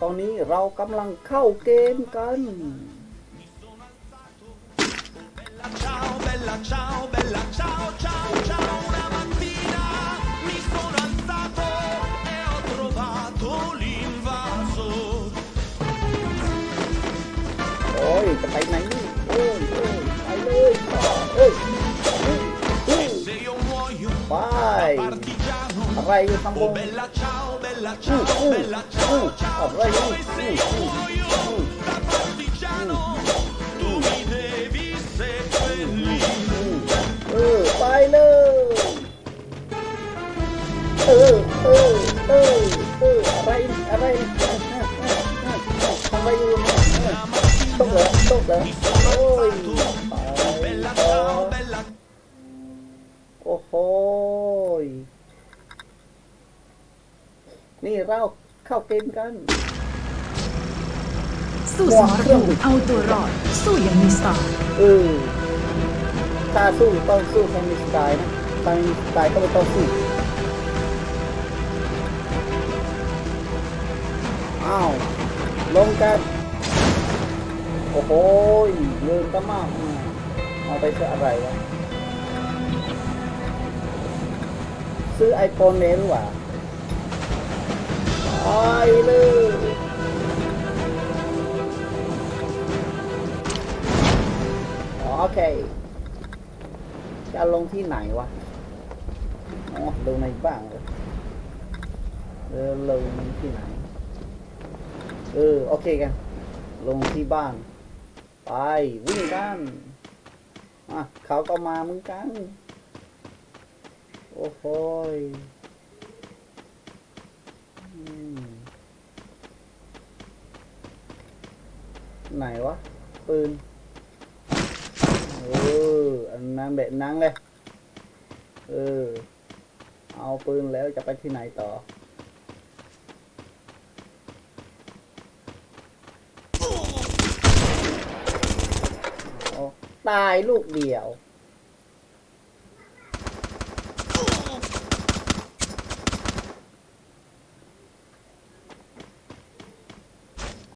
ตอนนี้เรากำลังเข้าเกมกันโอ้ยจะไปไหนนี่โอ้ยโอ้ยไปเลยโอ้ยไปอะไรอยู่ข้างบน bella ciao bella อู้ ciao อู้ bella อู้ ciao ciao อะไรอยู่ e se อู้ io อู้ muoio อู้ da partigiano tu mi devi seppellire เออไปเลยเออเออเอ นี่เราเข้าเกมกัน สู้สมรภูมิเอาตัวรอด สู้อย่างมีสไตล์เออถ้าสู้ต้องสู้ให้มีสไตล์นะถ้าไม่มีสไตล์ก็ไม่ต้องสู้อ้าว ลงกัน โอ้โหยเงินก็มากอืมเอาไปซื้ออะไรวะ ซื้อไอโฟนเลยหรือเปล่าไปเลยโอเค จะลงที่ไหนวะอ๋อลงในบ้างเลยเออลงที่ไหน เออ โอเคกัน ลงที่บ้าน ไปวิ่งกันอะเขาก็มาเหมือนกัน โอ้โหยอืม ไหนวะ ปืนเอออันนั้นแบบนั้นเลย เออ เอาปืนแล้วจะไปที่ไหนต่อตายลูกเดียว